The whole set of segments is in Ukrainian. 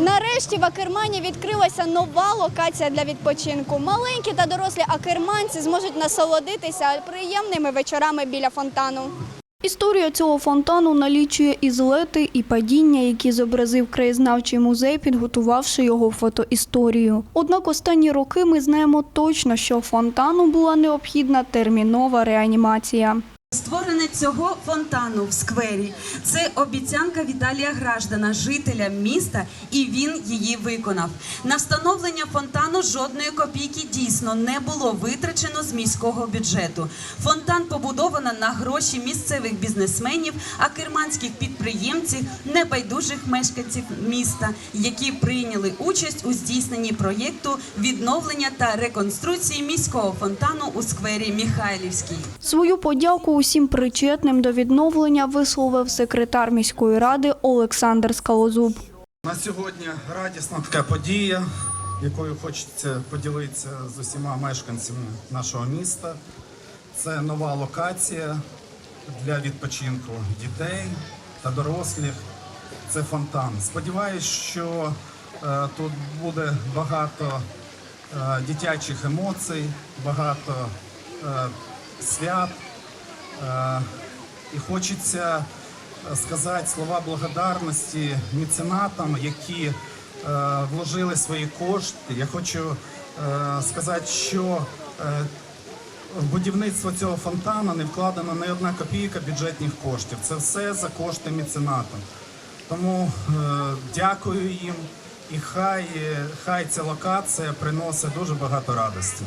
Нарешті в Акермані відкрилася нова локація для відпочинку. Маленькі та дорослі акерманці зможуть насолодитися приємними вечорами біля фонтану. Історія цього фонтану налічує і злети, і падіння, які зобразив краєзнавчий музей, підготувавши його фотоісторію. Однак останні роки ми знаємо точно, що фонтану була необхідна термінова реанімація. Створення цього фонтану в сквері це обіцянка Віталія Граждана, жителя міста, і він її виконав. На встановлення фонтану жодної копійки дійсно не було витрачено з міського бюджету. Фонтан побудовано на гроші місцевих бізнесменів, акерманських підприємців, небайдужих мешканців міста, які прийняли участь у здійсненні проєкту відновлення та реконструкції міського фонтану у сквері Михайлівський. Свою подяку усім причетним до відновлення висловив секретар міської ради Олександр Скалозуб. На сьогодні радісна така подія, якою хочеться поділитися з усіма мешканцями нашого міста. Це нова локація для відпочинку дітей та дорослих. Це фонтан. Сподіваюсь, що е, тут буде багато е, дитячих емоцій, багато е, свят. Е, і хочеться е, сказати слова благодарності меценатам, які е, вложили свої кошти. Я хочу сказати, що в будівництво цього фонтану не вкладена ні одна копійка бюджетних коштів. Це все за кошти меценатам. Тому дякую їм і хай, хай ця локація приносить дуже багато радості.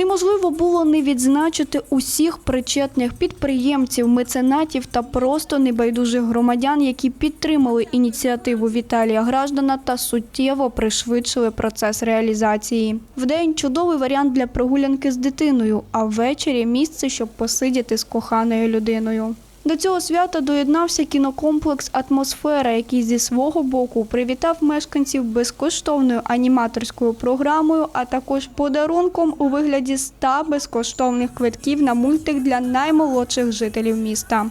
Неможливо було не відзначити усіх причетних підприємців, меценатів та просто небайдужих громадян, які підтримали ініціативу Віталія Граждана та суттєво пришвидшили процес реалізації. Вдень чудовий варіант для прогулянки з дитиною, а ввечері місце, щоб посидіти з коханою людиною. До цього свята доєднався кінокомплекс Атмосфера, який зі свого боку привітав мешканців безкоштовною аніматорською програмою, а також подарунком у вигляді 100 безкоштовних квитків на мультик для наймолодших жителів міста.